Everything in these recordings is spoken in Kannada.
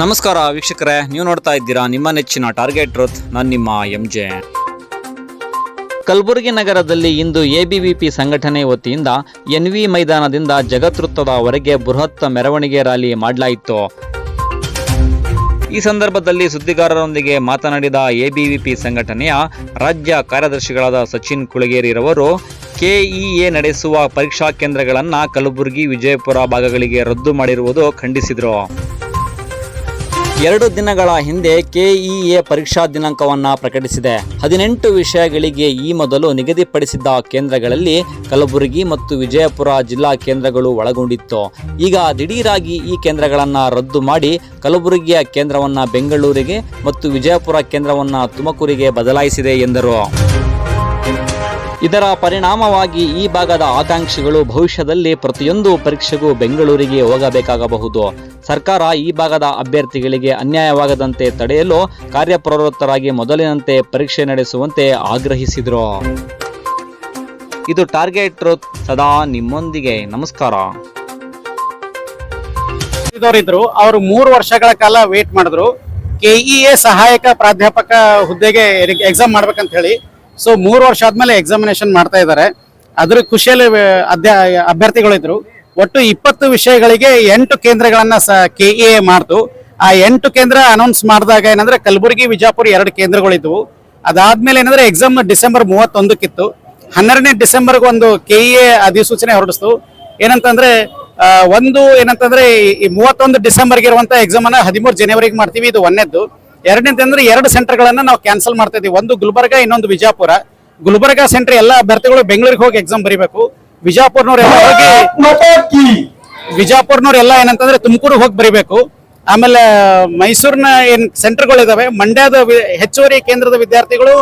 ನಮಸ್ಕಾರ ವೀಕ್ಷಕರೇ, ನೀವು ನೋಡ್ತಾ ಇದ್ದೀರಾ ನಿಮ್ಮ ನೆಚ್ಚಿನ ಟಾರ್ಗೆಟ್ ಟ್ರೂತ್ ನಾನು ನಿಮ್ಮ ಎಂ ಜೆ ಕಲಬುರಗಿ ನಗರದಲ್ಲಿ ಇಂದು ಎಬಿವಿಪಿ ಸಂಘಟನೆ ವತಿಯಿಂದ ಎನ್ವಿ ಮೈದಾನದಿಂದ ಜಗತ್ವೃತ್ತದವರೆಗೆ ಬೃಹತ್ ಮೆರವಣಿಗೆ ರ್ಯಾಲಿ ಮಾಡಲಾಯಿತು. ಈ ಸಂದರ್ಭದಲ್ಲಿ ಸುದ್ದಿಗಾರರೊಂದಿಗೆ ಮಾತನಾಡಿದ ಎಬಿವಿಪಿ ಸಂಘಟನೆಯ ರಾಜ್ಯ ಕಾರ್ಯದರ್ಶಿಗಳಾದ ಸಚಿನ್ ಕುಳಗೇರಿರವರು ಕೆಇಎ ನಡೆಸುವ ಪರೀಕ್ಷಾ ಕೇಂದ್ರಗಳನ್ನು ಕಲಬುರಗಿ ವಿಜಯಪುರ ಭಾಗಗಳಿಗೆ ರದ್ದು ಮಾಡಿರುವುದು ಖಂಡಿಸಿದರು. ಎರಡು ದಿನಗಳ ಹಿಂದೆ ಕೆಇಎ ಪರೀಕ್ಷಾ ದಿನಾಂಕವನ್ನು ಪ್ರಕಟಿಸಿದೆ. ಹದಿನೆಂಟು ವಿಷಯಗಳಿಗೆ ಈ ಮೊದಲು ನಿಗದಿಪಡಿಸಿದ್ದ ಕೇಂದ್ರಗಳಲ್ಲಿ ಕಲಬುರಗಿ ಮತ್ತು ವಿಜಯಪುರ ಜಿಲ್ಲಾ ಕೇಂದ್ರಗಳು ಒಳಗೊಂಡಿತ್ತು. ಈಗ ದಿಢೀರಾಗಿ ಈ ಕೇಂದ್ರಗಳನ್ನು ರದ್ದು ಮಾಡಿ ಕಲಬುರಗಿಯ ಕೇಂದ್ರವನ್ನು ಬೆಂಗಳೂರಿಗೆ ಮತ್ತು ವಿಜಯಪುರ ಕೇಂದ್ರವನ್ನು ತುಮಕೂರಿಗೆ ಬದಲಾಯಿಸಿದೆ ಎಂದರು. ಇದರ ಪರಿಣಾಮವಾಗಿ ಈ ಭಾಗದ ಆಕಾಂಕ್ಷಿಗಳು ಭವಿಷ್ಯದಲ್ಲಿ ಪ್ರತಿಯೊಂದು ಪರೀಕ್ಷೆಗೂ ಬೆಂಗಳೂರಿಗೆ ಹೋಗಬೇಕಾಗಬಹುದು. ಸರ್ಕಾರ ಈ ಭಾಗದ ಅಭ್ಯರ್ಥಿಗಳಿಗೆ ಅನ್ಯಾಯವಾಗದಂತೆ ತಡೆಯಲು ಕಾರ್ಯಪ್ರವೃತ್ತರಾಗಿ ಮೊದಲಿನಂತೆ ಪರೀಕ್ಷೆ ನಡೆಸುವಂತೆ ಆಗ್ರಹಿಸಿದರು. ಇದು ಟಾರ್ಗೆಟ್ ಸದಾ ನಿಮ್ಮೊಂದಿಗೆ. ನಮಸ್ಕಾರ. ಇದ್ರು ಅವರು ಮೂರು ವರ್ಷಗಳ ಕಾಲ ವೇಟ್ ಮಾಡಿದ್ರು. ಕೆಇಎ ಸಹಾಯಕ ಪ್ರಾಧ್ಯಾಪಕ ಹುದ್ದೆಗೆ ಎಕ್ಸಾಮ್ ಮಾಡ್ಬೇಕಂತ ಹೇಳಿ ಸೊ ಮೂರು ವರ್ಷ ಆದ್ಮೇಲೆ ಎಕ್ಸಾಮಿನೇಷನ್ ಮಾಡ್ತಾ ಇದ್ದಾರೆ. ಅದ್ರ ಖುಷಿಯಲ್ಲಿ ಅಭ್ಯರ್ಥಿಗಳಿದ್ರು ಒಟ್ಟು ಇಪ್ಪತ್ತು ವಿಷಯಗಳಿಗೆ ಎಂಟು ಕೇಂದ್ರಗಳನ್ನ ಕೆಇಎ ಮಾಡ್ತು. ಆ ಎಂಟು ಕೇಂದ್ರ ಅನೌನ್ಸ್ ಮಾಡಿದಾಗ ಏನಂದ್ರೆ ಕಲಬುರಗಿ, ವಿಜಾಪುರ ಎರಡು ಕೇಂದ್ರಗಳಿದ್ವು. ಅದಾದ್ಮೇಲೆ ಏನಂದ್ರೆ ಎಕ್ಸಾಮ್ ಡಿಸೆಂಬರ್ ಮೂವತ್ತೊಂದಕ್ಕಿತ್ತು. ಹನ್ನೆರಡನೇ ಡಿಸೆಂಬರ್ಗೆ ಒಂದು ಕೆಇಎ ಅಧಿಸೂಚನೆ ಹೊರಡಿಸ್ತು. ಏನಂತಂದ್ರೆ ಒಂದು ಏನಂತಂದ್ರೆ ಈ ಮೂವತ್ತೊಂದು ಡಿಸೆಂಬರ್ಗೆ ಇರುವಂತ ಎಕ್ಸಾಮ್ ಅನ್ನ ಹದಿಮೂರು ಜನವರಿಗೆ ಮಾಡ್ತೀವಿ. ಇದು ಒಂದೇದ್ದು. ಎರಡನೇದು ಅಂದ್ರೆ ಎರಡು ಸೆಂಟರ್ಗಳನ್ನ ನಾವು ಕ್ಯಾನ್ಸಲ್ ಮಾಡ್ತಾ ಇದೀವಿ ಒಂದು ಗುಲ್ಬರ್ಗ ಇನ್ನೊಂದು ವಿಜಾಪುರ. ಗುಲ್ಬರ್ಗ ಸೆಂಟರ್ ಎಲ್ಲ ಅಭ್ಯರ್ಥಿಗಳು ಬೆಂಗಳೂರಿಗೆ ಹೋಗಿ ಎಕ್ಸಾಮ್ ಬರೀಬೇಕು. ವಿಜಾಪುರ್ನವ್ರೆಲ್ಲ ಹೋಗಿ ವಿಜಾಪುರ್ನವ್ರೆಲ್ಲ ಏನಂತಂದ್ರೆ ತುಮಕೂರು ಹೋಗಿ ಬರೀಬೇಕು. ಆಮೇಲೆ ಮೈಸೂರಿನ ಏನ್ ಸೆಂಟರ್ಗಳು ಇದಾವೆ ಮಂಡ್ಯದ ಹೆಚ್ಚುವರಿ ಕೇಂದ್ರದ ವಿದ್ಯಾರ್ಥಿಗಳು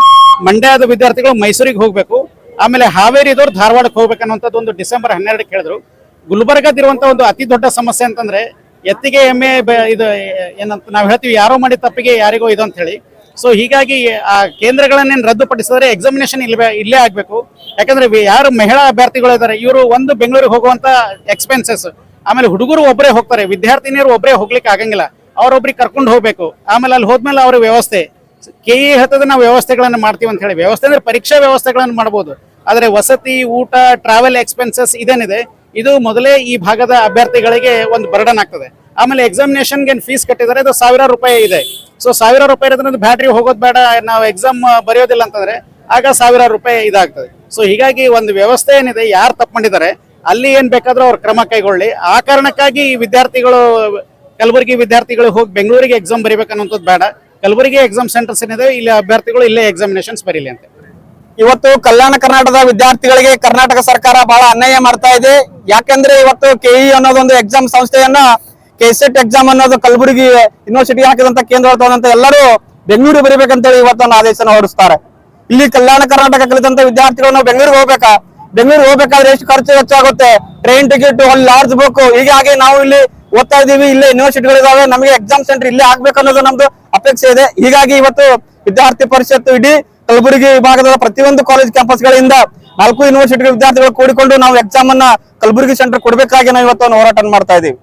ಮಂಡ್ಯದ ವಿದ್ಯಾರ್ಥಿಗಳು ಮೈಸೂರಿಗೆ ಹೋಗ್ಬೇಕು. ಆಮೇಲೆ ಹಾವೇರಿದವ್ರು ಧಾರವಾಡಕ್ಕೆ ಹೋಗ್ಬೇಕನ್ನುವಂಥದ್ದು ಒಂದು ಡಿಸೆಂಬರ್ ಹನ್ನೆರಡಕ್ಕೆ ಹೇಳಿದ್ರು. ಗುಲ್ಬರ್ಗದಿರುವಂತ ಒಂದು ಅತಿ ದೊಡ್ಡ ಸಮಸ್ಯೆ ಅಂತಂದ್ರೆ ಎತ್ತಿಗೆ ಎಮ್ಮೆ ಇದು, ಏನಂತ ನಾವು ಹೇಳ್ತೀವಿ, ಯಾರೋ ಮಾಡಿದ ತಪ್ಪಿಗೆ ಯಾರಿಗೋ ಇದು ಅಂತ ಹೇಳಿ. ಸೊ ಹೀಗಾಗಿ, ಆ, ಕೇಂದ್ರಗಳನ್ನೇನು ರದ್ದುಪಡಿಸಿದ್ರೆ ಎಕ್ಸಾಮಿನೇಷನ್ ಇಲ್ಲೇ ಇಲ್ಲೇ ಆಗಬೇಕು. ಯಾಕಂದ್ರೆ ಯಾರು ಮಹಿಳಾ ಅಭ್ಯರ್ಥಿಗಳು ಇದ್ದಾರೆ ಇವರು ಒಂದು ಬೆಂಗಳೂರಿಗೆ ಹೋಗುವಂತ ಎಕ್ಸ್ಪೆನ್ಸಸ್ ಆಮೇಲೆ ಹುಡುಗರು ಒಬ್ಬರೇ ಹೋಗ್ತಾರೆ, ವಿದ್ಯಾರ್ಥಿನಿಯರು ಒಬ್ಬರೇ ಹೋಗ್ಲಿಕ್ಕೆ ಆಗಂಗಿಲ್ಲ. ಅವ್ರೊಬ್ರಿಗೆ ಕರ್ಕೊಂಡು ಹೋಗ್ಬೇಕು. ಆಮೇಲೆ ಅಲ್ಲಿ ಹೋದ್ಮೇಲೆ ಅವ್ರ ವ್ಯವಸ್ಥೆ. ಕೆ ಇ ಹೇಳ್ತದೆ ನಾವು ವ್ಯವಸ್ಥೆಗಳನ್ನು ಮಾಡ್ತೀವಿ ಅಂತ ಹೇಳಿ. ವ್ಯವಸ್ಥೆ ಅಂದ್ರೆ ಪರೀಕ್ಷಾ ವ್ಯವಸ್ಥೆಗಳನ್ನು ಮಾಡಬಹುದು ಆದರೆ ವಸತಿ, ಊಟ ಟ್ರಾವೆಲ್ ಎಕ್ಸ್ಪೆನ್ಸಸ್ ಇದೇನಿದೆ. ಇದು ಮೊದಲೇ ಈ ಭಾಗದ ಅಭ್ಯರ್ಥಿಗಳಿಗೆ ಒಂದು ಬರ್ಡನ್ ಆಗ್ತದೆ. ಆಮೇಲೆ ಎಕ್ಸಾಮಿನೇಷನ್ಗೆ ಏನು ಫೀಸ್ ಕಟ್ಟಿದ್ದಾರೆ ಅದು ಸಾವಿರಾರು ರೂಪಾಯಿ ಇದೆ. ಸೊ ಸಾವಿರಾರು ರೂಪಾಯಿ ಇರೋದ್ರಿಂದ ಬ್ಯಾಟ್ರಿ ಹೋಗೋದು ಬೇಡ, ನಾವು ಎಕ್ಸಾಮ್ ಬರೆಯೋದಿಲ್ಲ ಅಂತಂದ್ರೆ ಆಗ ಸಾವಿರಾರು ರೂಪಾಯಿ ಇದಾಗ್ತದೆ. ಸೊ ಹೀಗಾಗಿ ಒಂದು ವ್ಯವಸ್ಥೆ ಏನಿದೆ, ಯಾರು ತಪ್ಪಿದ್ದಾರೆ ಅಲ್ಲಿ ಏನ್ ಬೇಕಾದ್ರೂ ಅವ್ರು ಕ್ರಮ ಕೈಗೊಳ್ಳಿ. ಆ ಕಾರಣಕ್ಕಾಗಿ ಈ ವಿದ್ಯಾರ್ಥಿಗಳು, ಕಲಬುರಗಿ ವಿದ್ಯಾರ್ಥಿಗಳು ಹೋಗಿ ಬೆಂಗಳೂರಿಗೆ ಎಕ್ಸಾಮ್ ಬರೀಬೇಕನ್ನುವಂಥದ್ದು ಬೇಡ. ಕಲಬುರಗಿ ಎಕ್ಸಾಮ್ ಸೆಂಟರ್ಸ್ ಏನಿದೆ, ಇಲ್ಲಿ ಅಭ್ಯರ್ಥಿಗಳು ಇಲ್ಲೇ ಎಕ್ಸಾಮಿನೇಷನ್ಸ್ ಬರೀಲಿ ಅಂತ. ಇವತ್ತು ಕಲ್ಯಾಣ ಕರ್ನಾಟಕದ ವಿದ್ಯಾರ್ಥಿಗಳಿಗೆ ಕರ್ನಾಟಕ ಸರ್ಕಾರ ಬಹಳ ಅನ್ಯಾಯ ಮಾಡ್ತಾ ಇದೆ. ಯಾಕಂದ್ರೆ ಇವತ್ತು ಕೆಇ ಅನ್ನೋದೊಂದು ಎಕ್ಸಾಮ್ ಸಂಸ್ಥೆಯನ್ನ ಕೆಸೆಟ್ ಎಕ್ಸಾಮ್ ಅನ್ನೋದು ಕಲಬುರಗಿ ಯೂನಿವರ್ಸಿಟಿ ಹಾಕಿದಂತ ಕೇಂದ್ರ ತಗೊಂಡಂತ ಎಲ್ಲರೂ ಬೆಂಗಳೂರು ಇವತ್ತು ಇವತ್ತೊಂದು ಆದೇಶನ ಹೊರಡಿಸ್ತಾರೆ. ಇಲ್ಲಿ ಕಲ್ಯಾಣ ಕರ್ನಾಟಕ ಕಲಿತಂತ ವಿದ್ಯಾರ್ಥಿಗಳು ನಾವು ಬೆಂಗಳೂರಿಗೆ ಹೋಗ್ಬೇಕಾ? ಬೆಂಗಳೂರು ಹೋಗ್ಬೇಕಾದ್ರೆ ಎಷ್ಟು ಖರ್ಚು ಹೆಚ್ಚಾಗುತ್ತೆ ಟ್ರೈನ್ ಟಿಕೆಟ್ ಅಲ್ಲಿ ಲಾಡ್ಜ್ ಬೇಕು ಹೀಗಾಗಿ ನಾವು ಇಲ್ಲಿ ಓದ್ತಾ ಇದೀವಿ ಇಲ್ಲೇ ಯೂನಿವರ್ಸಿಟಿಗಳಿದಾವೆ ನಮಗೆ ಎಕ್ಸಾಮ್ ಸೆಂಟರ್ ಇಲ್ಲೇ ಆಗ್ಬೇಕು ಅನ್ನೋದು ನಮ್ದು ಅಪೇಕ್ಷೆ ಇದೆ. ಹೀಗಾಗಿ ಇವತ್ತು ವಿದ್ಯಾರ್ಥಿ ಪರಿಷತ್ತು ಇಡೀ ಕಲಬುರಗಿ ವಿಭಾಗದ ಪ್ರತಿಯೊಂದು ಕಾಲೇಜ್ ಕ್ಯಾಂಪಸ್ಗಳಿಂದ ನಾಲ್ಕು ಯೂನಿವರ್ಸಿಟಿ ವಿದ್ಯಾರ್ಥಿಗಳು ಕೂಡಿಕೊಂಡು ನಾವು ಎಕ್ಸಾಮ್ ಅನ್ನ ಕಲಬುರಗಿ ಸೆಂಟರ್ ಕೊಡಬೇಕಾಗಿ ನಾವು ಇವತ್ತು ಹೋರಾಟ ಮಾಡ್ತಾ ಇದೀವಿ